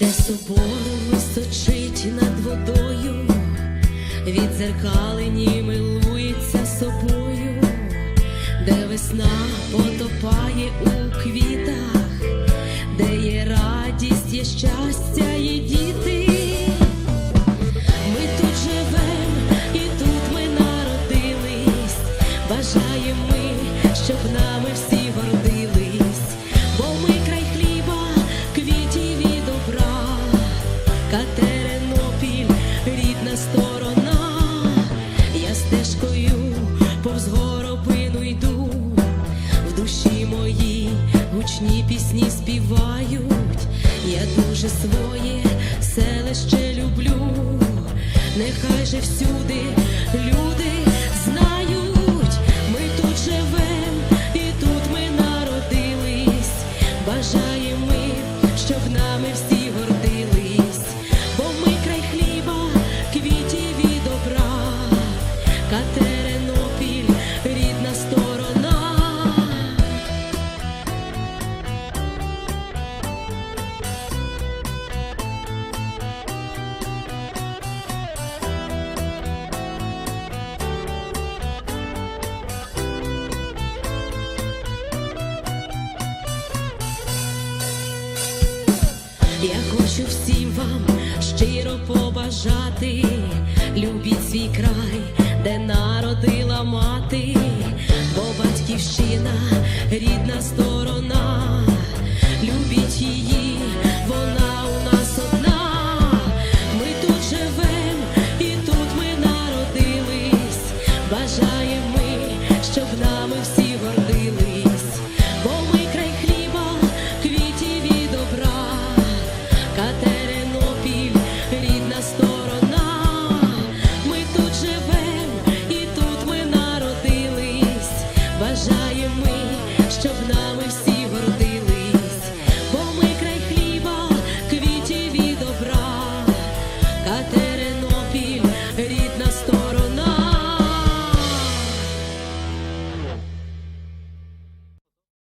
де собор височить над водою, від дзеркалені милується собою, де весна потопає у квітах, де є радість, є щастя, є діти. Ми тут живем і тут ми народились. Бажаємо ми, щоб нами всі Катеринопіль, рідна сторона, я стежкою повз горобину йду, в душі моїй гучні пісні співають, я дуже своє селище люблю, нехай же всюди люди знають, ми тут живем і тут ми народились, бажаємо щоб хочу всім вам щиро побажати, любіть свій край, де народила мати, бо батьківщина рідна сторона, любіть її, вона у нас одна. Ми тут живем і тут ми народились. Бажаємо ми, щоб нами всі гордились. Cadê?